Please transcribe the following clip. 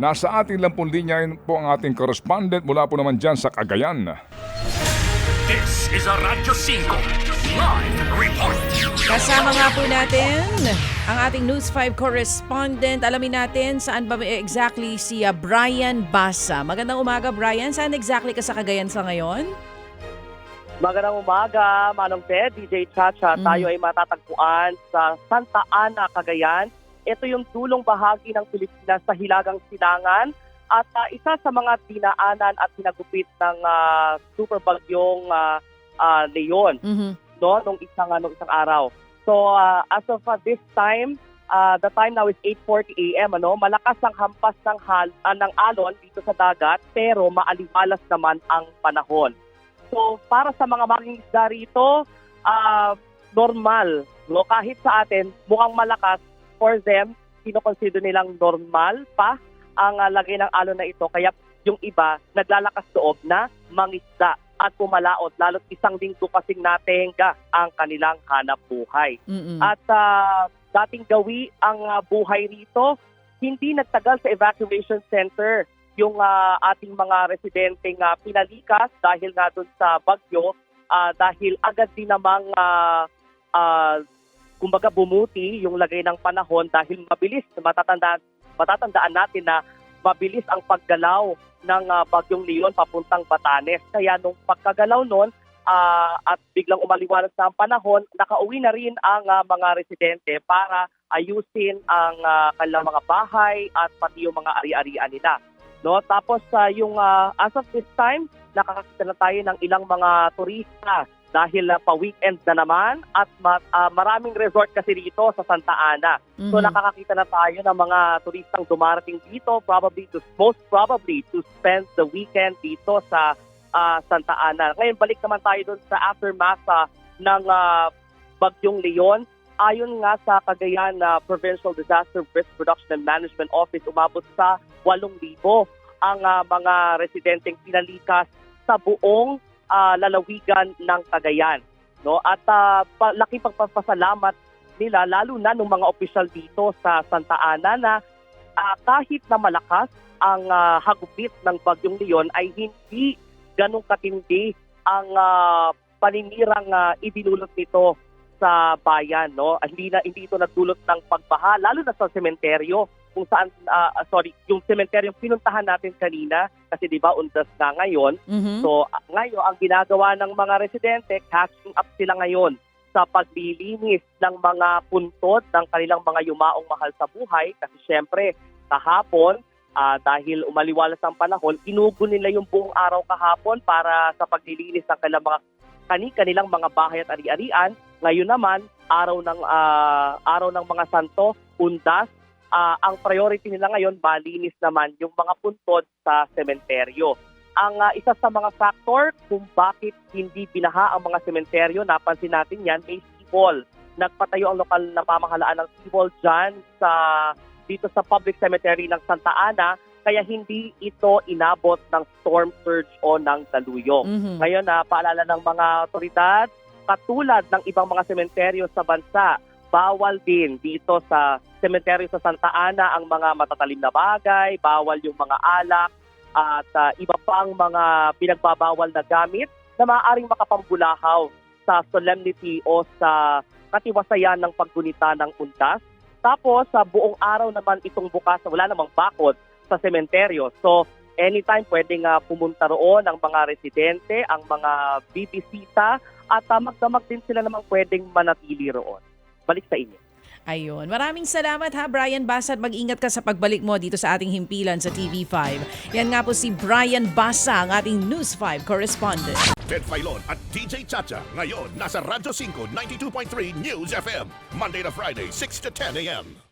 Nasa ating lampung linya po ang ating correspondent mula po naman dyan sa Cagayan. This is a Radyo 5 live report. Kasama nga po natin ang ating News 5 correspondent. Alamin natin saan ba exactly si ah, Brian Basa. Magandang umaga Brian. Saan exactly ka sa Cagayan sa ngayon? Magandang umaga, Manong Ted, DJ Chacha. Mm. Tayo ay matatagpuan sa Santa Ana, Cagayan. Ito yung dulong bahagi ng Pilipinas sa Hilagang Silangan at ah, isa sa mga dinaanan at pinagupit ng ah, super bagyong ah, ah, Leon Mhm. no nung isang nung isang araw. So ah, as of ah, this time, ah, the time now is 8:40 AM ano, malakas ang hampas ng hal ah, ng alon dito sa dagat pero maaliwalas naman ang panahon. So para sa mga mangingisda rito, ah, normal, no kahit sa atin mukhang malakas for them, kinoconsider nilang normal pa ang ah, lagay ng alon na ito kaya yung iba naglalakas loob na mangisda at pumalaot lalo't isang linggo kasing natenga ang kanilang hanap buhay. Mm-mm. At ah, dating gawi ang ah, buhay rito, hindi nagtagal sa evacuation center yung ah, ating mga residenteng ah, pinalikas dahil nga doon sa bagyo ah, dahil agad din namang ah, ah, kumbaga bumuti yung lagay ng panahon dahil mabilis matatandaan matatandaan natin na mabilis ang paggalaw ng ah, bagyong Leon papuntang Batanes. Kaya nung pagkagalaw noon ah, at biglang umaliwanag na ang panahon, nakauwi na rin ang ah, mga residente para ayusin ang ah, kanilang mga bahay at pati yung mga ari-arian nila. No, tapos ah, yung ah, as of this time, nakakakita na tayo ng ilang mga turista dahil ah, pa-weekend na naman at ma- ah, maraming resort kasi dito sa Santa Ana. So Mhm. nakakakita na tayo ng mga turistang dumarating dito probably to most probably to spend the weekend dito sa ah, Santa Ana. Ngayon balik naman tayo doon sa aftermath ah, ng ah, Bagyong Leon. Ayon nga sa Cagayan ah, Provincial Disaster Risk Reduction and Management Office, umabot sa 8,000 ang ah, mga residenteng pinalikas sa buong ah, lalawigan ng Cagayan. No? At ah, pa- laking pagpapasalamat nila lalo na ng mga opisyal dito sa Santa Ana na ah, kahit na malakas ang ah, hagupit ng Bagyong Leon ay hindi ganong katindi ang ah, paninirang ah, idinulot nito sa bayan no hindi na hindi ito nagdulot ng pagbaha lalo na sa sementeryo kung saan ah, sorry yung sementeryo pinuntahan natin kanina kasi di ba undas na ngayon Mhm. So ah, ngayon, ang ginagawa ng mga residente, catching up sila ngayon sa paglilinis ng mga puntod ng kanilang mga yumaong mahal sa buhay. Kasi syempre, kahapon, ah, dahil umaliwalas ang panahon, inugo nila yung buong araw kahapon para sa paglilinis ng kanilang mga kani kanilang mga bahay at ari-arian. Ngayon naman, araw ng ah, araw ng mga santo, undas, ah, ang priority nila ngayon, malinis naman yung mga puntod sa sementeryo ang ah, isa sa mga factor kung bakit hindi binaha ang mga sementeryo, napansin natin yan, may seawall. Nagpatayo ang lokal na pamahalaan ng seawall dyan sa, dito sa public cemetery ng Santa Ana, kaya hindi ito inabot ng storm surge o ng daluyong. Mhm. Ngayon, na paalala ng mga otoridad, katulad ng ibang mga sementeryo sa bansa, bawal din dito sa sementeryo sa Santa Ana ang mga matatalim na bagay, bawal yung mga alak, at ah, iba pang mga pinagbabawal na gamit na maaaring makapambulahaw sa solemnity o sa katiwasayan ng paggunita ng undas. Tapos sa buong araw naman itong bukas, wala namang bakod sa sementeryo. So anytime pwedeng ah, pumunta roon ang mga residente, ang mga bibisita at uh, magdamag din sila namang pwedeng manatili roon. Balik sa inyo. Ayun. Maraming salamat ha, Brian Basa. At mag-ingat ka sa pagbalik mo dito sa ating himpilan sa TV5. Yan nga po si Brian Basa, ang ating News 5 correspondent. Ted Filon at DJ Chacha. Ngayon, nasa Radyo 5 92.3 News FM. Monday to Friday, 6 to 10 a.m.